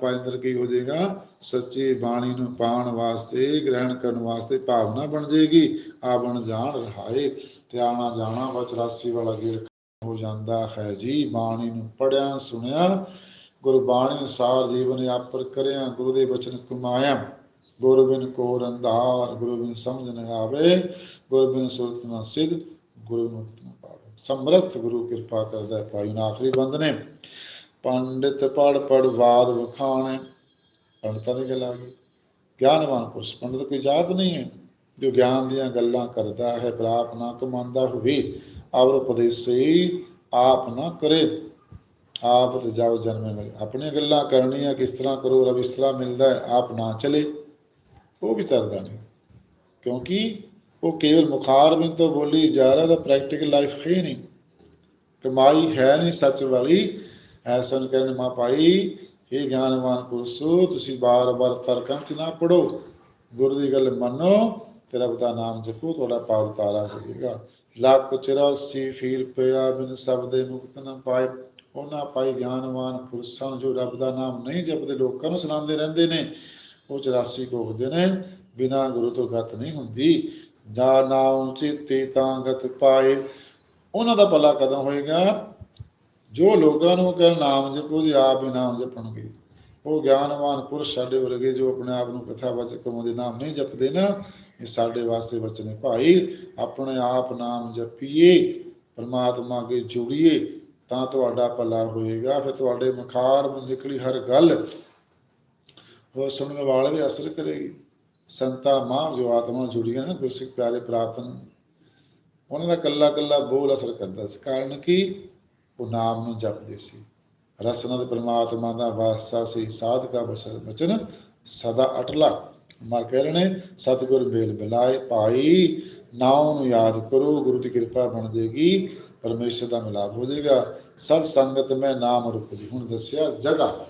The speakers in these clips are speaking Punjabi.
ਪਾਇੰਦਰ ਕੀ ਹੋ ਜਾਏਗਾ? ਸੱਚੀ ਬਾਣੀ ਨੂੰ ਪਾਉਣ ਵਾਸਤੇ, ਗ੍ਰਹਿਣ ਕਰਨ ਵਾਸਤੇ ਭਾਵਨਾ ਬਣ ਜਾਏਗੀ। ਆ ਬਣ ਜਾਣ ਰਹਾਏ ਤੇ ਆਣਾ ਜਾਣਾ ਵਾ 84 ਵਾਲਾ ਗੇੜ ਹੋ ਜਾਂਦਾ ਹੈ ਜੀ। ਬਾਣੀ ਨੂੰ ਪੜਿਆ ਸੁਣਿਆ, ਗੁਰਬਾਣੀ ਅਨੁਸਾਰ ਜੀਵਨ ਆਪਰ ਕਰਿਆ, ਗੁਰੂ ਦੇ ਬਚਨ ਕਮਾਇਆ ਗੁਰੂ ਬਿਨ ਕੋ ਰੰਧਾਰ ਗੁਰੂ ਬਿਨ ਸਮਝ ਨ ਆਵੇ, ਗੁਰੂ ਬਿਨ ਸੁਰਤ ਨ ਸਿਧ, ਗੁਰੂ ਮੁਕਤ ਨ ਪਾਵੇ। ਸਮਰਥ ਗੁਰੂ ਕਿਰਪਾ ਕਰਦਾ ਹੈ। ਭਾਈ ਨਾ ਆਖਰੀ ਬੰਦ ਨੇ ਪੰਡਿਤ ਪੜ ਪੜ ਬਾਦ ਵਖਾਣ ਪੰਡਤਾਂ ਦੀ ਗੱਲ ਆ ਗਈ। ਗਿਆਨਵਾਨ ਪੁਰਸ਼, ਪੰਡਤ ਕੋਈ ਜਾਤ ਨਹੀਂ ਹੈ। ਜੋ ਗਿਆਨ ਦੀਆਂ ਗੱਲਾਂ ਕਰਦਾ ਹੈ, ਪ੍ਰਾਪ ਨਾ ਕਮਾਉਂਦਾ ਹੋਵੇ ਔਰ ਉਪਦੇਸੀ ਆਪ ਨਾ ਕਰੇ। ਆਪ ਤੇ ਜਾਓ ਜਨਮੇ ਮਿਲੇ। ਆਪਣੀਆਂ ਗੱਲਾਂ ਕਰਨੀਆਂ ਕਿਸ ਤਰ੍ਹਾਂ ਕਰੋ, ਰਬ ਇਸ ਤਰ੍ਹਾਂ ਮਿਲਦਾ ਹੈ, ਆਪ ਨਾ ਚਲੇ। ਉਹ ਵੀ ਤਰਦਾ ਨਹੀਂ। ਕਿਉਂਕਿ ਉਹ ਕੇਵਲ ਮੁਖਾਰ ਵਿੱਚ ਤੋਂ ਬੋਲੀ ਜਾ ਰਿਹਾ ਦਾ ਪ੍ਰੈਕਟੀਕਲ ਲਾਈਫ ਹੈ ਹੀ ਨਹੀਂ। ਕਮਾਈ ਹੈ ਨਹੀਂ ਸੱਚ ਵਾਲੀ। ਐਸਾ ਨੂੰ ਮਾ ਭਾਈ ਇਹ ਗਿਆਨਵਾਨ ਪੁਰਸ਼ੋ, ਤੁਸੀਂ ਬਾਰ-ਬਾਰ ਤਰਕਾਂ ਚ ਨਾ ਪੜੋ। ਗੁਰੂ ਦੀ ਗੱਲ ਮੰਨੋ ਤੇ ਰੱਬ ਦਾ ਨਾਮ ਜਪੋ, ਤੁਹਾਡਾ ਪਾਰ ਤਾਰਾ ਹੋ ਲੱਖ 84 ਫੀਰ ਪਿਆ ਬਿਨ ਸਬਦੇ ਮੁਕਤ ਨਾ ਪਾਏ। ਉਹਨਾਂ ਪਾਈ ਗਿਆਨਵਾਨ ਪੁਰਸ਼ਾਂ ਨੂੰ ਜੋ ਰੱਬ ਦਾ ਨਾਮ ਨਹੀਂ ਜਪਦੇ, ਲੋਕਾਂ ਨੂੰ ਸੁਣਾਉਂਦੇ ਰਹਿੰਦੇ ਨੇ, ਉਹ 84 ਭੋਗਦੇ ਨੇ। ਬਿਨਾ ਗੁਰੂ ਤੋਂ ਗਤ ਨਹੀਂ ਹੁੰਦੀ। ਜਾ ਨਾਮ ਚਿੱਤੇ ਤਾਂ ਗਤ ਪਾਏ। ਉਹਨਾਂ ਦਾ ਭਲਾ ਕਦੋਂ ਹੋਏਗਾ? ਜੋ ਲੋਕਾਂ ਨੂੰ ਕਹਿ ਨਾਮ ਜਪੋ ਜੀ ਆਪ ਹੀ ਨਾਮ ਜਪਣਗੇ। ਉਹ ਗਿਆਨਵਾਨ ਪੁਰਸ਼ ਸਾਡੇ ਵਰਗੇ ਜੋ ਆਪਣੇ ਆਪ ਨੂੰ ਕਥਾ ਵਾਚਕ ਦੇ ਨਾਮ ਨਹੀਂ ਜਪਦੇ ਨਾ, ਇਹ ਸਾਡੇ ਵਾਸਤੇ ਬਚਨ ਨੇ। ਭਾਈ, ਆਪਣੇ ਆਪ ਨਾਮ ਜਪੀਏ, ਪਰਮਾਤਮਾ ਅੱਗੇ ਜੁੜੀਏ, ਤਾਂ ਤੁਹਾਡਾ ਭਲਾ ਹੋਏਗਾ। ਫਿਰ ਤੁਹਾਡੇ ਮਖਾਰ ਵਿੱਚ ਨਿਕਲੀ ਹਰ ਗੱਲ, ਉਹ ਸੁਣਨ ਵਾਲੇ ਦੇ ਅਸਰ ਕਰੇਗੀ। ਸੰਤਾ, ਮਾਂ ਜੋ ਆਤਮਾ ਜੁੜੀਆਂ ਨੇ, ਗੁਰਸਿੱਖ ਪਿਆਰੇ ਪ੍ਰਾਤਨ, ਉਹਨਾਂ ਦਾ ਕੱਲਾ ਕੱਲਾ ਬੋਲ ਅਸਰ ਕਰਦਾ ਸੀ। ਕਾਰਨ ਕਿ? ਉਹ ਨਾਮ ਨੂੰ ਜਪਦੇ ਸੀ। ਰਸਨਾ ਦੇ ਪ੍ਰਮਾਤਮਾ ਦਾ ਵਾਸਾ ਸੀ। ਸਾਧਕਾ ਬਚਨ ਸਦਾ ਅਟਲਾ, ਮਰ ਕਹਿ ਰਹੇ ਨੇ ਸਤਿਗੁਰ ਬੇਲ ਬਿਲਾਏ ਭਾਈ ਨਾਮ ਨੂੰ ਯਾਦ ਕਰੋ, ਗੁਰੂ ਦੀ ਕਿਰਪਾ ਬਣ ਜਾਏਗੀ ਪਰਮੇਸ਼ਰ ਦਾ ਮਿਲਾਪ ਹੋ ਜਾਏਗਾ ਸਤ ਸੰਗਤ ਮੈਂ ਨਾਮ ਰੂਪ ਦੀ ਹੁਣ ਦੱਸਿਆ ਜਗਾ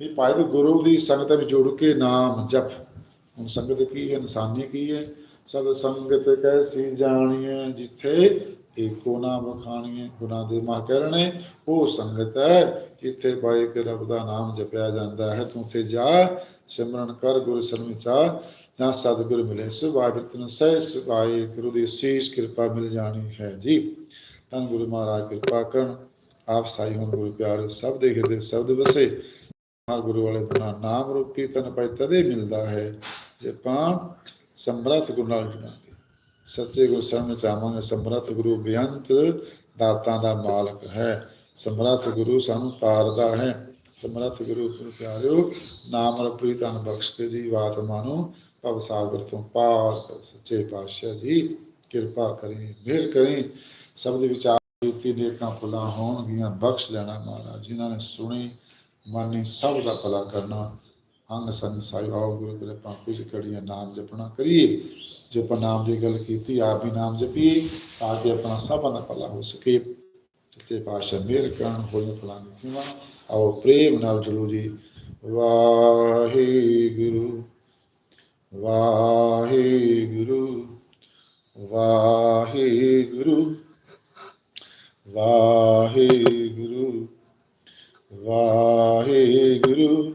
ਇਹ ਭਾਈ ਤੇ ਗੁਰੂ ਦੀ ਸੰਗਤ ਵਿੱਚ ਜੁੜ ਕੇ ਨਾਮ ਜਪ। ਹੁਣ ਸੰਗਤ ਕੀ ਹੈ? ਇਨਸਾਨੀ ਕੀ ਹੈ? ਸਤ ਸੰਗਤ ਕੈਸੀ ਜਾਣੀਏ ਜਿੱਥੇ ਏਕੋ ਨਾ ਬਖਾਣੀਏ ਗੁਨਾ ਦੇ ਮਾ ਕਰਨੇ। ਉਹ ਸੰਗਤ ਹੈ, ਜਿੱਥੇ ਬਾਈ ਕੇ ਰੱਬ ਦਾ ਨਾਮ ਜਪਿਆ ਜਾਂਦਾ ਹੈ। ਤੂੰ ਤੇ ਜਾ, ਸਿਮਰਨ ਕਰ, ਗੁਰੂ ਸਰਮਿਚਾ ਜਾਂ ਸਤਿਗੁਰ ਮਿਲੇ ਸੁਭਾਇ ਬਿਰਤਨ ਸਹਿ ਸੁਭਾਇ ਗੁਰੂ ਦੀ ਸੀਸ ਕਿਰਪਾ ਮਿਲ ਜਾਣੀ ਹੈ ਜੀ। ਤਨ ਗੁਰੂ ਮਹਾਰਾਜ, ਕਿਰਪਾ ਕਰਨ। ਆਪ ਸਾਈ ਹੋਣ ਗੁਰੂ ਪਿਆਰੇ, ਸਭ ਦੇ ਹਿਰਦੇ ਸ਼ਬਦ ਵਸੇ। ਹਰ ਗੁਰੂ ਵਾਲੇ ਬਣਾ ਨਾਮ ਰੂਪੀ ਤਨ ਪੈ ਤਦੇ ਮਿਲਦਾ ਹੈ, ਜੇ ਪਾਂ ਸਮਰਥ ਗੁਰੂ ਨਾਲ ਸੱਚੇ ਗੁਰੂ ਸ਼ਰਨ ਚਾਹਾਂਗੇ ਸਮਰਥ ਗੁਰੂ ਬੇਅੰਤ ਦਾਤਾਂ ਦਾ ਮਾਲਕ ਹੈ। ਸਮਰਥ ਗੁਰੂ ਸਾਨੂੰ ਤਾਰਦਾ ਹੈ। ਸਮਰਥ ਗੁਰੂ ਗੁਰੂ ਪਿਆਰਿਓ, ਨਾਮ ਰਪੀ ਤਨ ਬਖਸ਼ ਕੇ ਜੀ ਆਤਮਾ ਨੂੰ ਭਵ ਸਾਗਰ ਤੋਂ ਪਾਰ ਸੱਚੇ ਪਾਤਸ਼ਾਹ ਜੀ, ਕਿਰਪਾ ਕਰੀ, ਮਿਹਰ ਕਰੀ। ਸਬਦ ਵਿਚਾਰ ਜੀਤੀ ਦੇ ਕਾਂ ਭੁਲਾ ਹੋਣਗੀਆਂ, ਬਖਸ਼ ਲੈਣਾ ਮਹਾਰਾਜ, ਜਿਨ੍ਹਾਂ ਨੇ ਸੁਣੀ, ਮਾਨੀ ਸਭ ਦਾ ਭਲਾ ਕਰਨਾ। ਅੰਗ ਸੰਗ ਸਾਹਿਬ ਆਓ, ਗੁਰੂ ਕਿਰਪਾ ਕੁਝ ਕੜੀਆਂ ਨਾਮ ਜਪਣਾ ਕਰੀਏ। ਜੇ ਆਪਾਂ ਨਾਮ ਦੀ ਗੱਲ ਕੀਤੀ, ਆਪ ਹੀ ਨਾਮ ਜਪੀਏ, ਤਾਂ ਕਿ ਆਪਣਾ ਸਭਾਂ ਦਾ ਭਲਾ ਹੋ ਸਕੇ। ਸੱਚੇ ਪਾਤਸ਼ਾਹ ਮਿਹਰ ਕਰਨ ਹੋਏ ਫਲਾਣੇ ਕਿਵਾ ਆਓ ਪ੍ਰੇਮ ਨਾਲ ਚਲੋ ਜੀ। ਵਾਹਿਗੁਰੂ ਵਾਹਿਗੁਰੂ ਵਾਹਿਗੁਰੂ ਵਾਹਿਗੁਰੂ ਵਾਹਿਗੁਰੂ।